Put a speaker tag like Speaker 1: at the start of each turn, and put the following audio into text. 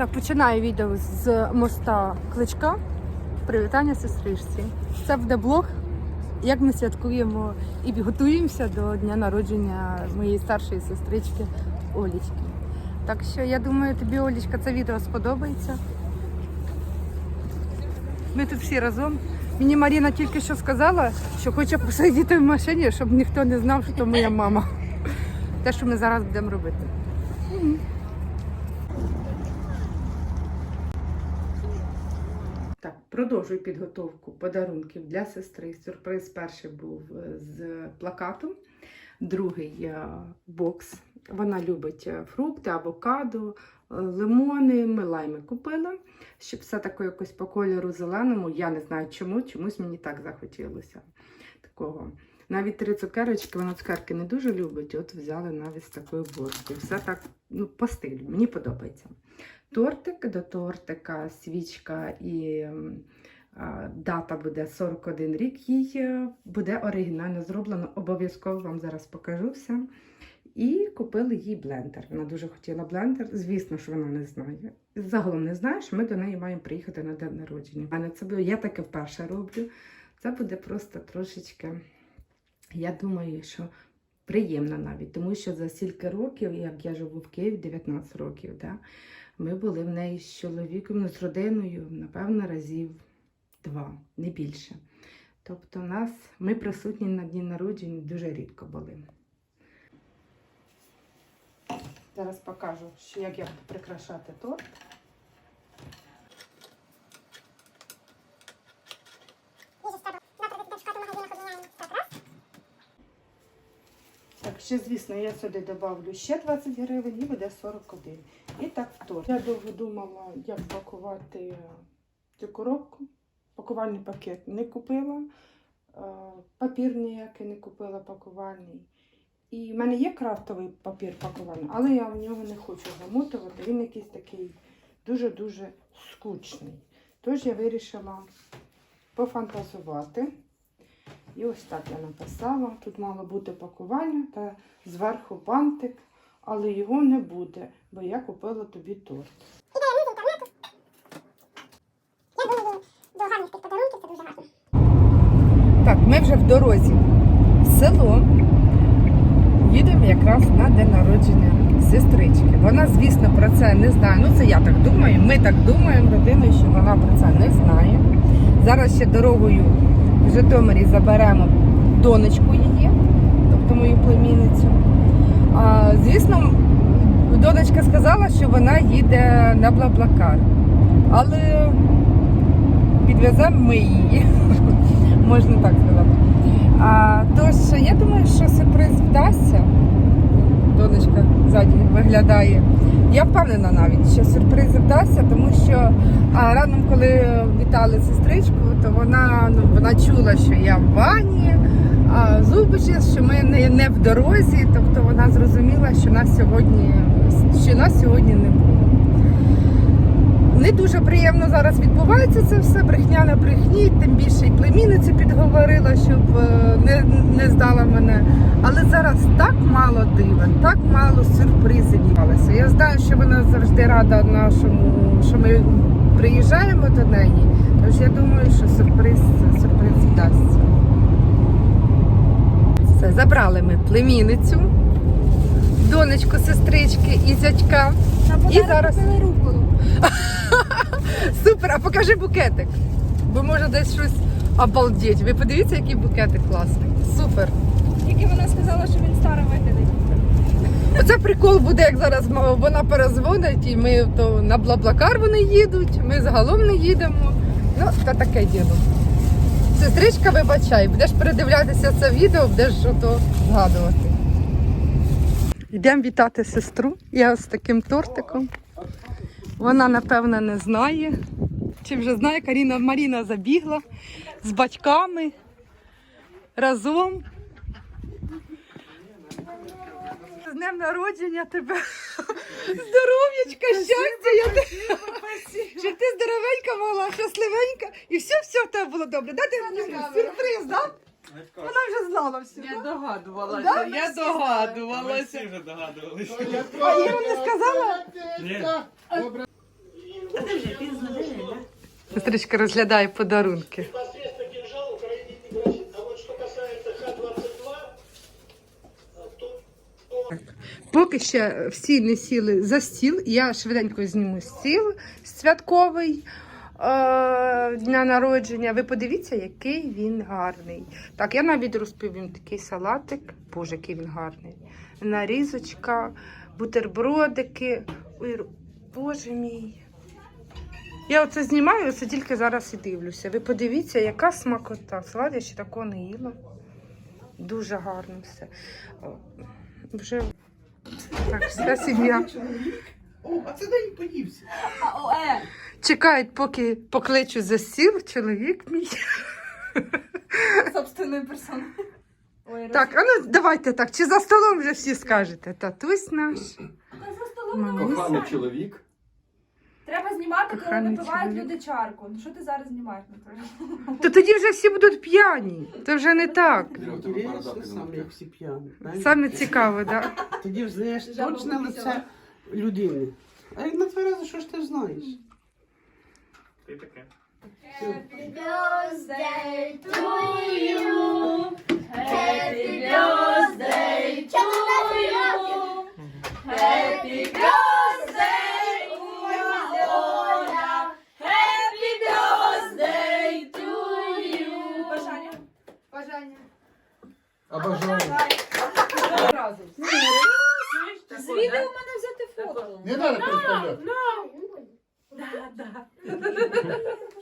Speaker 1: Так, починаю відео з моста Кличка. Привітання сестричці. Це буде блог, як ми святкуємо і готуємося до дня народження моєї старшої сестрички Олічки. Так що я думаю, тобі, Олічка, це відео сподобається. Ми тут всі разом. Мені Маріна тільки що сказала, що хоче посидіти в машині, щоб ніхто не знав, що то моя мама. Те, що ми зараз будемо робити. Так, продовжую підготовку подарунків для сестри. Сюрприз перший був е, з плакатом, другий е, бокс. Вона любить е, фрукти, авокадо, лимони. Ми лайми купили, щоб все таке якось по кольору зеленому. Я не знаю чому, чомусь мені так захотілося такого. Навіть три цукерочки, вона цукерки не дуже любить, от взяли навіть з такою боркою. Все так ну, по стилю, мені подобається. Тортик до тортика, свічка і дата буде 41 рік. Їй буде оригінально зроблено. Обов'язково вам зараз покажу все. І купили їй блендер. Вона дуже хотіла блендер. Звісно, що вона не знає. Загалом не знає, що ми до неї маємо приїхати на день народження. А це буде, я таке вперше роблю. Це буде просто трошечки, я думаю, що приємно навіть, тому що за стільки років, як я живу в Києві, 19 років, да, ми були в неї з чоловіком, ну, з родиною, напевно, разів два, не більше. Тобто нас, ми присутні на дні народження дуже рідко були. Зараз покажу, що як я буду прикрашати торт. Так, ще, звісно, я сюди додавлю ще 20 гривень і буде 41. І так в. Я довго думала, як пакувати цю коробку. Пакувальний пакет не купила, е, папір ніякий не купила пакувальний. І в мене є крафтовий папір пакувальний, але я в нього не хочу замотувати. Він якийсь такий дуже-дуже скучний. Тож я вирішила пофантазувати. І ось так я написала. Тут мало бути пакування та зверху бантик, але його не буде, бо я купила тобі торт.
Speaker 2: Ідея не інтернету. Я думаю, до гарних тих подарунків це дуже гарно.
Speaker 1: Так, ми вже в дорозі в село. Їдемо якраз на день народження сестрички. Вона, звісно, про це не знає. Ну, це я так думаю. Ми так думаємо родиною, що вона про це не знає. Зараз ще дорогою в Житомирі заберемо донечку її, тобто мою племінницю. А, звісно, донечка сказала, що вона їде на Блаблакар. Але підвеземо ми її, можна так сказати. А, тож, я думаю, що сюрприз вдасться. Донечка ззаді виглядає. Я впевнена навіть, що сюрприз вдасться, тому що а, раном, коли вітали сестричку, то вона, ну, вона чула, що я в ванні, а зубичі, що ми не, не в дорозі, тобто вона зрозуміла, що нас сьогодні, що нас сьогодні не буде. Не дуже приємно зараз відбувається це все, брехня на брехні, тим більше і племінницю підговорила, щоб е, не, не здала мене. Але зараз так мало дива, так мало сюрпризів відбувалося. Я знаю, що вона завжди рада нашому, що ми приїжджаємо до неї. Тож я думаю, що сюрприз, сюрприз вдасться. Все, забрали ми племінницю, донечку, сестрички і зятька. І зараз. Супер, а покажи букетик. Бо може десь щось обалдеть. Ви подивіться, який букетик класний. Супер.
Speaker 3: Тільки вона сказала, що він старо виглядить.
Speaker 1: Оце прикол буде, як зараз вона перезвонить, і ми то на Блаблакар вони їдуть, ми загалом не їдемо. Ну, та таке діло. Сестричка, вибачай, будеш передивлятися це відео, будеш то згадувати. Йдемо вітати сестру. Я з таким тортиком. Вона, напевно, не знає. Чи вже знає, Каріна Маріна забігла з батьками разом. З днем народження тебе. Здоров'ячка, щастя, я те- щоб ти здоровенька була, щасливенька, і все, все в тебе було добре. Да, ти сюрприз, да? Вона вже знала все.
Speaker 3: Я догадувалася,
Speaker 1: Да?
Speaker 3: я
Speaker 4: Ми
Speaker 3: догадувалася.
Speaker 4: всі вже догадувалися.
Speaker 1: А Іра не сказала?
Speaker 4: Ні.
Speaker 1: Сестричка розглядає подарунки.
Speaker 4: непосредственно кинжал Украине не грозит. А вот что касается Х-22, то, то
Speaker 1: Поки ще всі не сіли за стіл, я швиденько зніму стіл святковий е, дня народження. Ви подивіться, який він гарний. Так, я навіть розповім такий салатик. Боже, який він гарний. Нарізочка, бутербродики. Ой, Боже мій. Я оце знімаю, оце тільки зараз і дивлюся. Ви подивіться, яка смакота. Салат я ще такого не їла. Дуже гарно все. Вже так, вся сім'я.
Speaker 5: О, а це де і поївся.
Speaker 3: Е!
Speaker 1: Чекають, поки покличу за стіл, чоловік мій.
Speaker 3: Собственною персоною.
Speaker 1: Так, а ну давайте так. Чи за столом вже всі скажете? Татусь наш.
Speaker 3: За столом.
Speaker 6: Коханий чоловік.
Speaker 3: Треба знімати, коли
Speaker 1: Коханий
Speaker 3: випивають
Speaker 1: чоловік.
Speaker 3: люди чарку. Ну що ти зараз знімаєш, Наталя?
Speaker 1: То тоді вже всі будуть п'яні. Це вже не так.
Speaker 6: Андрій, у тебе борода
Speaker 5: Інтересно, саме як
Speaker 6: підмовка.
Speaker 5: всі п'яні. знаєш?
Speaker 1: Саме цікаво, так?
Speaker 5: Тоді взнаєш
Speaker 3: Жаба
Speaker 5: точне
Speaker 3: вилізла.
Speaker 5: лице людини. А як на тверезо, що ж ти знаєш?
Speaker 3: Бажання.
Speaker 6: А бажаю.
Speaker 3: З відео в мене взяти фото.
Speaker 7: Не треба представляти.